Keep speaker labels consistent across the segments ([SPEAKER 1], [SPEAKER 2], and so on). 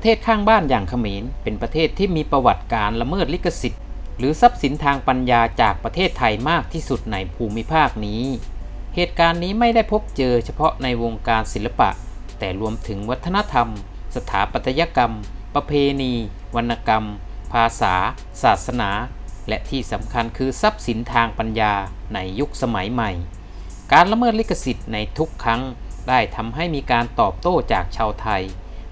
[SPEAKER 1] ประเทศข้างบ้านอย่างเขมร เป็นประเทศที่มีประวัติการละเมิดลิขสิทธิ์ หรือทรัพย์สินทางปัญญาจากประเทศไทยมากที่สุดในภูมิภาคนี้ เหตุการณ์นี้ไม่ได้พบเจอเฉพาะในวงการศิลปะ แต่รวมถึงวัฒนธรรม สถาปัตยกรรม ประเพณี วรรณกรรม ภาษา ศาสนา และที่สำคัญคือทรัพย์สินทางปัญญาในยุคสมัยใหม่ การละเมิดลิขสิทธิ์ในทุกครั้งได้ทำให้มีการตอบโต้จากชาวไทย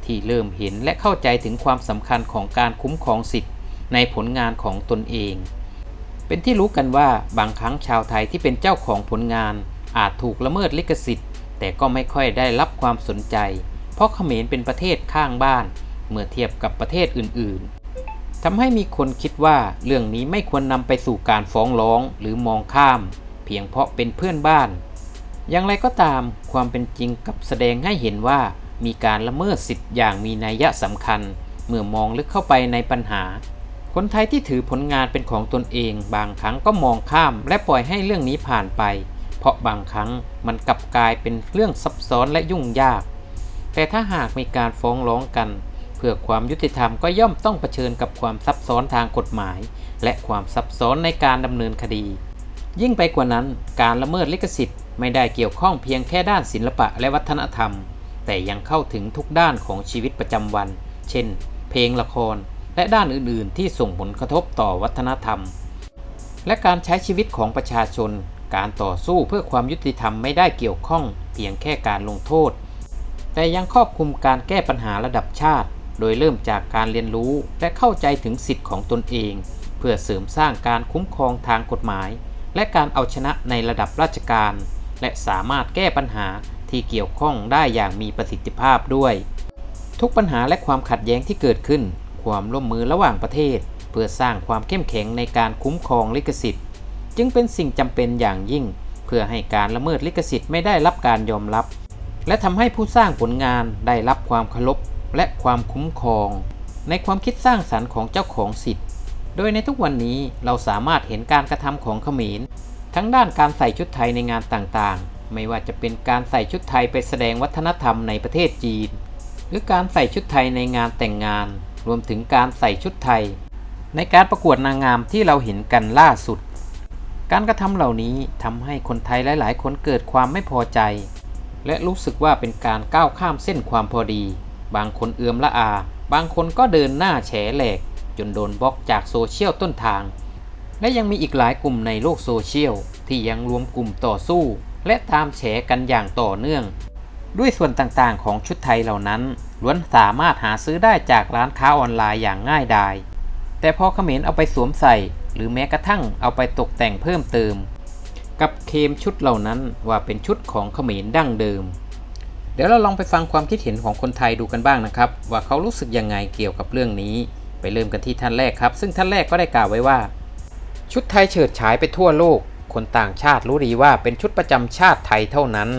[SPEAKER 1] ที่เริ่มเห็นและเข้าใจถึงความสำคัญของการคุ้มครองสิทธิ์ในผลงานของตนเอง เป็นที่รู้กันว่าบางครั้งชาวไทยที่เป็นเจ้าของผลงาน อาจถูกละเมิดลิขสิทธิ์ แต่ก็ไม่ค่อยได้รับความสนใจ เพราะเขมรเป็นประเทศข้างบ้าน เมื่อเทียบกับประเทศอื่นๆทำให้มีคนคิดว่าเรื่องนี้ไม่ควรนำไปสู่การฟ้องร้องหรือมองข้าม เพียงเพราะเป็นเพื่อนบ้าน อย่างไรก็ตามความเป็นจริงกับแสดงให้เห็นว่า มีการละเมิดสิทธิ์อย่างมีนัยสำคัญ เมื่อมองลึกเข้าไปในปัญหา คนไทยที่ถือผลงานเป็นของตนเองบางครั้งก็มองข้ามและปล่อยให้เรื่องนี้ผ่านไป เพราะบางครั้งมันกลับกลายเป็นเรื่องซับซ้อนและยุ่งยาก แต่ถ้าหากมีการฟ้องร้องกัน เพื่อความยุติธรรมก็ย่อมต้องเผชิญกับความซับซ้อนทางกฎหมาย และความซับซ้อนในการดำเนินคดี ยิ่งไปกว่านั้นการละเมิดลิขสิทธิ์ไม่ได้เกี่ยวข้องเพียงแค่ด้านศิลปะและวัฒนธรรม แต่ยังเข้าถึงทุกด้านของชีวิตประจำวัน เช่น เพลงละคร และด้านอื่น ๆ ที่ส่งผลกระทบต่อวัฒนธรรม และการใช้ชีวิตของประชาชน การต่อสู้เพื่อความยุติธรรมไม่ได้เกี่ยวข้อง เพียงแค่การลงโทษ แต่ยังครอบคลุมการแก้ปัญหาระดับชาติ โดยเริ่มจากการเรียนรู้และเข้าใจถึงสิทธิ์ของตนเอง เพื่อเสริมสร้างการคุ้มครองทางกฎหมาย และการเอาชนะในระดับราชการ และสามารถแก้ปัญหา ที่เกี่ยวข้องได้อย่างมีประสิทธิภาพด้วย ทุกปัญหาและความขัดแย้งที่เกิดขึ้น ความร่วมมือระหว่างประเทศ เพื่อสร้างความเข้มแข็งในการคุ้มครองลิขสิทธิ์ จึงเป็นสิ่งจำเป็นอย่างยิ่ง เพื่อให้การละเมิดลิขสิทธิ์ไม่ได้รับการยอมรับ และทำให้ผู้สร้างผลงานได้รับความเคารพและความคุ้มครอง ในความคิดสร้างสรรค์ของเจ้าของสิทธิ์ โดยในทุกวันนี้เราสามารถเห็นการกระทำของเขมรทั้งด้านการใส่ชุดไทยในงานต่างๆ ไม่ว่าจะเป็นการใส่ชุดไทยไปแสดงวัฒนธรรมในประเทศจีน หรือการใส่ชุดไทยในงานแต่งงาน รวมถึงการใส่ชุดไทย ในการประกวดนางงามที่เราเห็นกันล่าสุด การกระทำเหล่านี้ทำให้คนไทยหลาย ๆ คนเกิดความไม่พอใจ และรู้สึกว่าเป็นการก้าวข้ามเส้นความพอดี บางคนเอื้อมละอา บางคนก็เดินหน้าแฉแหลก จนโดนบล็อกจากโซเชียลต้นทาง และยังมีอีกหลายกลุ่มในโลกโซเชียลที่ยังรวมกลุ่มต่อสู้ และตามแฉกันอย่างต่อเนื่อง ด้วยส่วนต่างๆของชุดไทยเหล่านั้นล้วนสามารถหาซื้อได้จากร้านค้าออนไลน์อย่างง่ายดาย แต่พอเขมรเอาไปสวมใส่ หรือแม้กระทั่งเอาไปตกแต่งเพิ่มเติม กับเคมชุดเหล่านั้นว่าเป็นชุดของเขมรดั้งเดิม เดี๋ยวเราลองไปฟังความคิดเห็นของคนไทยดูกันบ้างนะครับ ว่าเขารู้สึกยังไงเกี่ยวกับเรื่องนี้ ไปเริ่มกันที่ท่านแรกครับ ซึ่งท่านแรกก็ได้กล่าวไว้ว่า ชุดไทยเฉิดฉายไปทั่วโลก คนต่างชาติรู้ดีว่าเป็นชุดประจำชาติไทยเท่านั้น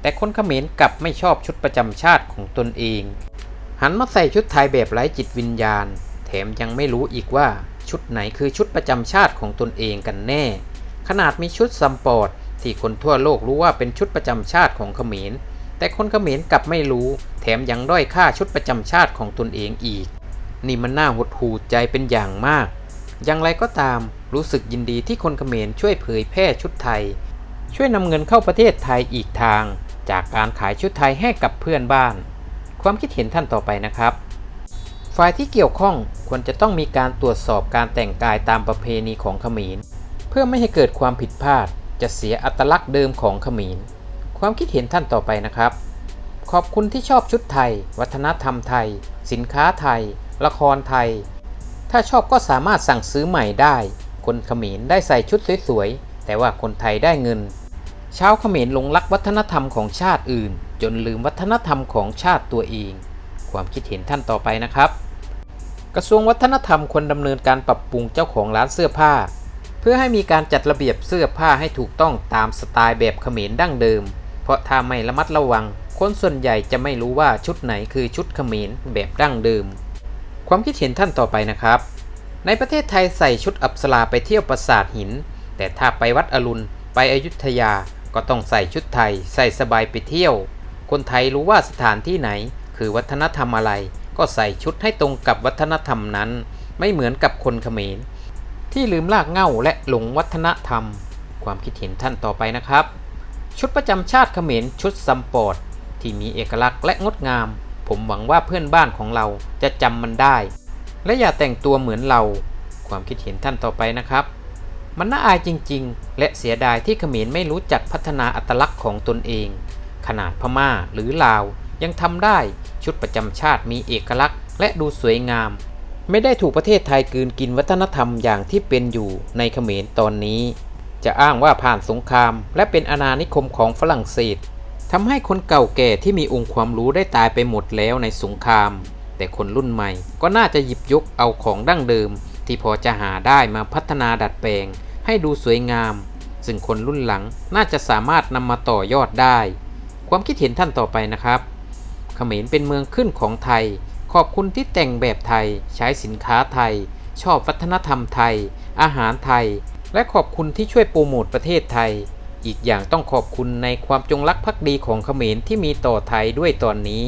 [SPEAKER 1] แต่คนเขมรกลับไม่ชอบชุดประจำชาติของตนเอง หันมาใส่ชุดไทยแบบไร้จิตวิญญาณ แถมยังไม่รู้อีกว่าชุดไหนคือชุดประจำชาติของตนเองกันแน่ ขนาดมีชุดซัมปอร์ตที่คนทั่วโลกรู้ว่าเป็นชุดประจำชาติของเขมร แต่คนเขมรกลับไม่รู้ แถมยังด้อยค่าชุดประจำชาติของตนเองอีก นี่มันน่าหดหู่ใจเป็นอย่างมาก อย่างไรก็ตาม รู้สึกยินดีที่คนเขมรช่วยเผยแพร่ชุดไทย ช่วยนำเงินเข้าประเทศไทยอีกทาง จากการขายชุดไทยให้กับเพื่อนบ้าน ความคิดเห็นท่านต่อไปนะครับ ฝ่ายที่เกี่ยวข้องควรจะต้องมีการตรวจสอบการแต่งกายตามประเพณีของเขมร เพื่อไม่ให้เกิดความผิดพลาด จะเสียอัตลักษณ์เดิมของเขมร ความคิดเห็นท่านต่อไปนะครับ ขอบคุณที่ชอบชุดไทย วัฒนธรรมไทย สินค้าไทย ละครไทย ถ้าชอบก็สามารถสั่งซื้อใหม่ได้ คนเขมรได้ใส่ชุดสวยๆ แต่ว่าคนไทยได้เงิน ชาวเขมรหลงรักวัฒนธรรมของชาติอื่น จนลืมวัฒนธรรมของชาติตัวเอง ความคิดเห็นท่านต่อไปนะครับ กระทรวงวัฒนธรรมควรดำเนินการปรับปรุงเจ้าของร้านเสื้อผ้า เพื่อให้มีการจัดระเบียบเสื้อผ้าให้ถูกต้องตามสไตล์แบบเขมรดั้งเดิม เพราะถ้าไม่ระมัดระวัง คนส่วนใหญ่จะไม่รู้ว่าชุดไหนคือชุดเขมรแบบดั้งเดิม ความคิดเห็นท่านต่อไปนะครับ ในประเทศไทยใส่ชุดอับสราไปเที่ยวปราสาทหิน แต่ถ้าไปวัดอรุณ ไปอยุธยาก็ต้องใส่ชุดไทย ใส่สบายไปเที่ยว คนไทยรู้ว่าสถานที่ไหน คือวัฒนธรรมอะไร ก็ใส่ชุดให้ตรงกับวัฒนธรรมนั้น ไม่เหมือนกับคนเขมร ที่ลืมลากเง้าและหลงวัฒนธรรม ความคิดเห็นท่านต่อไปนะครับ ชุดประจำชาติเขมรชุดซัมปอร์ตที่มีเอกลักษณ์และงดงาม ผมหวังว่าเพื่อนบ้านของเราจะจำมันได้ และอย่าแต่งตัวเหมือนเรา ความคิดเห็นท่านต่อไปนะครับ มันน่าอายจริงๆ และเสียดายที่เขมรไม่รู้จักพัฒนาอัตลักษณ์ของตนเอง ขนาดพม่าหรือลาว ยังทำได้ชุดประจำชาติมีเอกลักษณ์ และดูสวยงาม ไม่ได้ถูกประเทศไทยกืนกินวัฒนธรรมอย่างที่เป็นอยู่ในเขมรตอนนี้ จะอ้างว่าผ่านสงคราม และเป็นอาณานิคมของฝรั่งเศสทำให้คนเก่าแก่ที่มีองค์ความรู้ได้ตายไปหมดแล้วในสงคราม แต่คนรุ่นใหม่ก็น่าจะหยิบยกเอาของดั้งเดิม ที่พอจะหาได้มาพัฒนาดัดแปลง ให้ดูสวยงาม ซึ่งคนรุ่นหลังน่าจะสามารถนำมาต่อยอดได้ ความคิดเห็นท่านต่อไปนะครับเขมรเป็นเมืองขึ้นของไทย ขอบคุณที่แต่งแบบไทย ใช้สินค้าไทย ชอบวัฒนธรรมไทย อาหารไทย และขอบคุณที่ช่วยโปรโมทประเทศไทย อีกอย่างต้องขอบคุณในความจงรักภักดีของเขมรที่มีต่อไทยด้วยตอนนี้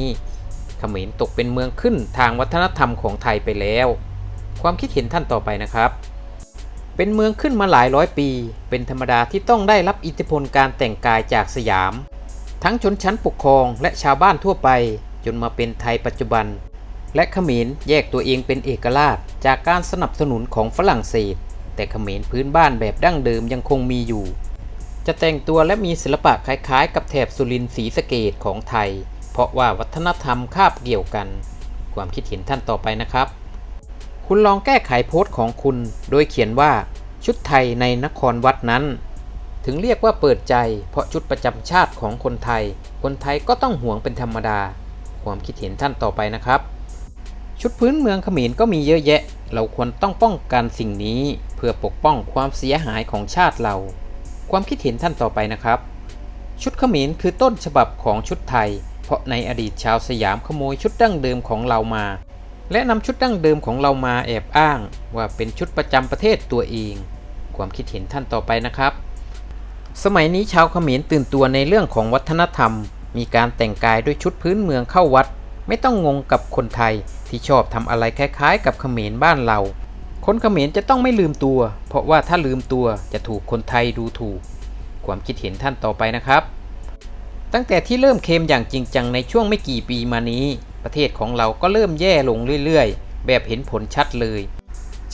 [SPEAKER 1] เขมรตกเป็นเมืองขึ้นทางวัฒนธรรมของไทยไปแล้ว ความคิดเห็นท่านต่อไปนะครับ เป็นเมืองขึ้นมาหลายร้อยปี เป็นธรรมดาที่ต้องได้รับอิทธิพลการแต่งกายจากสยาม ทั้งชนชั้นปกครองและชาวบ้านทั่วไป จนมาเป็นไทยปัจจุบัน และเขมรแยกตัวเองเป็นเอกราชจากการสนับสนุนของฝรั่งเศส แต่เขมรพื้นบ้านแบบดั้งเดิมยังคงมีอยู่ จะแต่งตัวและมีศิลปะคล้ายๆ กับแถบสุรินทร์ศรีสะเกดของไทย ราะว่าวัฒนธรรมคาบเกี่ยวกัน ความคิดเห็นท่านต่อไปนะครับ คุณลองแก้ไขโพสต์ของคุณ โดยเขียนว่าชุดไทยในนครวัดนั้น ถึงเรียกว่าเปิดใจ เพราะชุดประจำชาติของคนไทย คนไทยก็ต้องหวงเป็นธรรมดา ความคิดเห็นท่านต่อไปนะครับ ชุดพื้นเมืองเขมรก็มีเยอะแยะ เราควรต้องป้องกันสิ่งนี้ เพื่อปกป้องความเสียหายของชาติเรา ความคิดเห็นท่านต่อไปนะครับ ชุดเขมรคือต้นฉบับของชุดไทย เพราะในอดีตชาวสยามขโมยชุดดั้งเดิมของเรามา และนำชุดดั้งเดิมของเรามาแอบอ้างว่าเป็นชุดประจำประเทศตัวเอง ความคิดเห็นท่านต่อไปนะครับ สมัยนี้ชาวเขมรตื่นตัวในเรื่องของวัฒนธรรม มีการแต่งกายด้วยชุดพื้นเมืองเข้าวัด ไม่ต้องงงกับคนไทยที่ชอบทำอะไรคล้ายๆ กับเขมรบ้านเรา คนเขมรจะต้องไม่ลืมตัว เพราะว่าถ้าลืมตัวจะถูกคนไทยดูถูก ความคิดเห็นท่านต่อไปนะครับ ตั้งแต่ที่เริ่มเคมอย่างจริงจังในช่วงไม่กี่ปีมานี้ ประเทศของเราก็เริ่มแย่ลงเรื่อยๆ แบบเห็นผลชัดเลย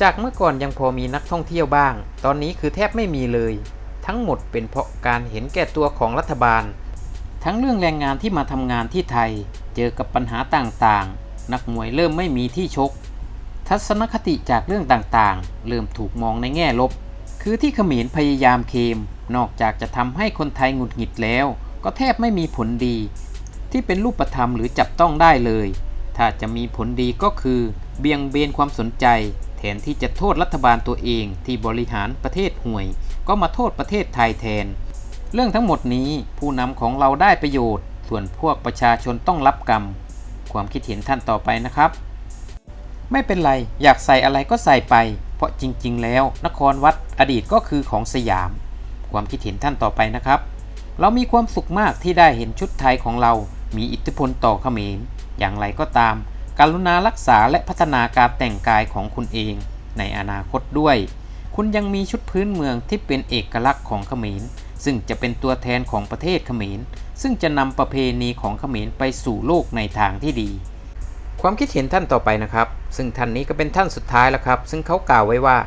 [SPEAKER 1] จากเมื่อก่อนยังพอมีนักท่องเที่ยวบ้าง ตอนนี้คือแทบไม่มีเลย ทั้งหมดเป็นเพราะการเห็นแก่ตัวของรัฐบาล ทั้งเรื่องแรงงานที่มาทำงานที่ไทย เจอกับปัญหาต่างๆ นักมวยเริ่มไม่มีที่ชก ทัศนคติจากเรื่องต่างๆ เริ่มถูกมองในแง่ลบ คือที่เขมรพยายามเคมนอกจากจะทำให้คนไทยหงุดหงิดแล้ว ก็แทบไม่มีผลดี ที่เป็นรูปธรรมหรือจับต้องได้เลย ถ้าจะมีผลดีก็คือ เบี่ยงเบนความสนใจ แทนที่จะโทษรัฐบาลตัวเองที่บริหารประเทศห่วย ก็มาโทษประเทศไทยแทน เรื่องทั้งหมดนี้ผู้นำของเราได้ประโยชน์ ส่วนพวกประชาชนต้องรับกรรม ความคิดเห็นท่านต่อไปนะครับ ไม่เป็นไรอยากใส่อะไรก็ใส่ไป เพราะจริง ๆ แล้ว นครวัดอดีตก็คือของสยาม ความคิดเห็นท่านต่อไปนะครับ เรามีความสุขมากที่ได้เห็นชุดไทยของเรา มีอิทธิพลต่อเขมร อย่างไรก็ตาม การุณารักษาและพัฒนาการแต่งกายของคุณเอง ในอนาคตด้วย คุณยังมีชุดพื้นเมืองที่เป็นเอกลักษณ์ของเขมร ซึ่งจะเป็นตัวแทนของประเทศเขมร ซึ่งจะนำประเพณีของเขมรไปสู่โลกในทางที่ดี ความคิดเห็นท่านต่อไปนะครับ ซึ่งท่านนี้ก็เป็นท่านสุดท้ายแล้วครับ ซึ่งเขากล่าวไว้ว่า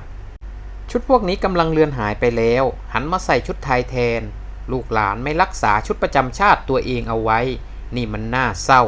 [SPEAKER 1] ชุดพวกนี้กำลังเลือนหายไปแล้ว หันมาใส่ชุดไทยแทน ลูกหลานไม่รักษาชุดประจำชาติตัวเองเอาไว้ นี่มันน่าเศร้า